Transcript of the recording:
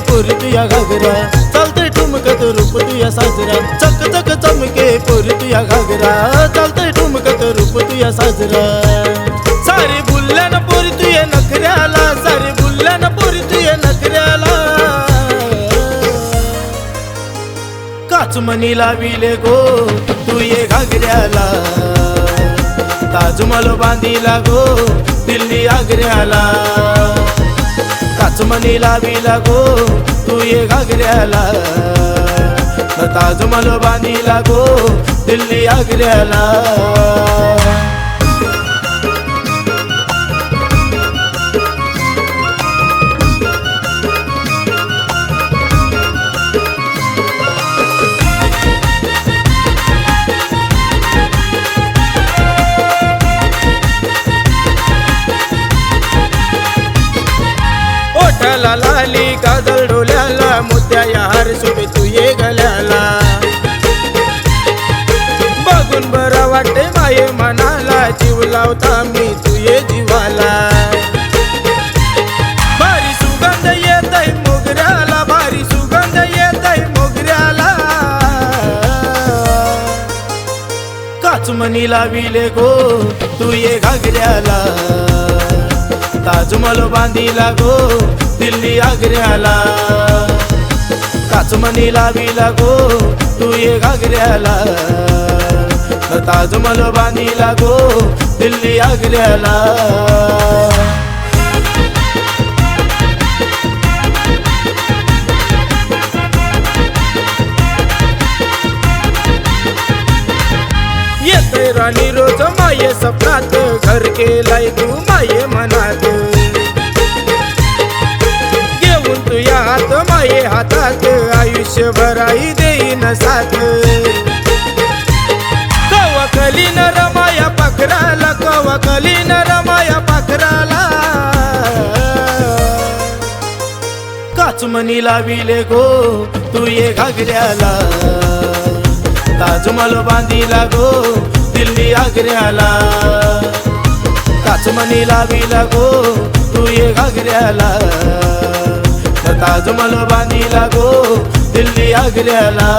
तुया घागरा चालतंय ठुमकत रूप तुया साजरा. चक चक चमके पोरी तुया घागरा. चालतंय ठुमकत रूप तुया साजरा. सारी बुल्ल्या पोरी तुया नखऱ्याला. सारी बुल्ल्या पोरी तुया नखऱ्याला. काचमणी लाविले गो तू ये घागऱ्याला. ताजमहल बांधिला गो दिल्ली आग्र्याला ताज मनी लावी लागो तू ये घागऱ्याला. ताजमहल बांधिला लागो दिल्ली आग्र्याला ओठाला लाली काजळ डोल्याला मोत्या या हार सुबे तू ये गल्याला. बघून बरं वाटते माये मनाला जीव लावता मी तू ये जीवाला. भारी सुगंध येत आहे मोगऱ्याला भारी सुगंध येत आहे मोगऱ्याला. काचमणी लाविले गो तू ये घागऱ्याला. ताजमहल बांधिला गो दिल्ली आग्र्याला. काचमणी लावीला गो तू ये घागऱ्याला. ताजमहल बांधिला गो दिल्ली आग्र्याला. राणी रोज माये सपनात घर केलाय तू माये आयुष्यभर देईन साथ. कवकली न रमाया पाखराला कवकली न रमाया पाखराला काचमणी लाविले गो तू ये घागऱ्याला. ताजमहल बांधिला गो दिल्ली आग्र्याला. काचमणी लाविला गो तू ये घागऱ्याला. ताजमहल बांधिला गो दिल्ली आग्र्याला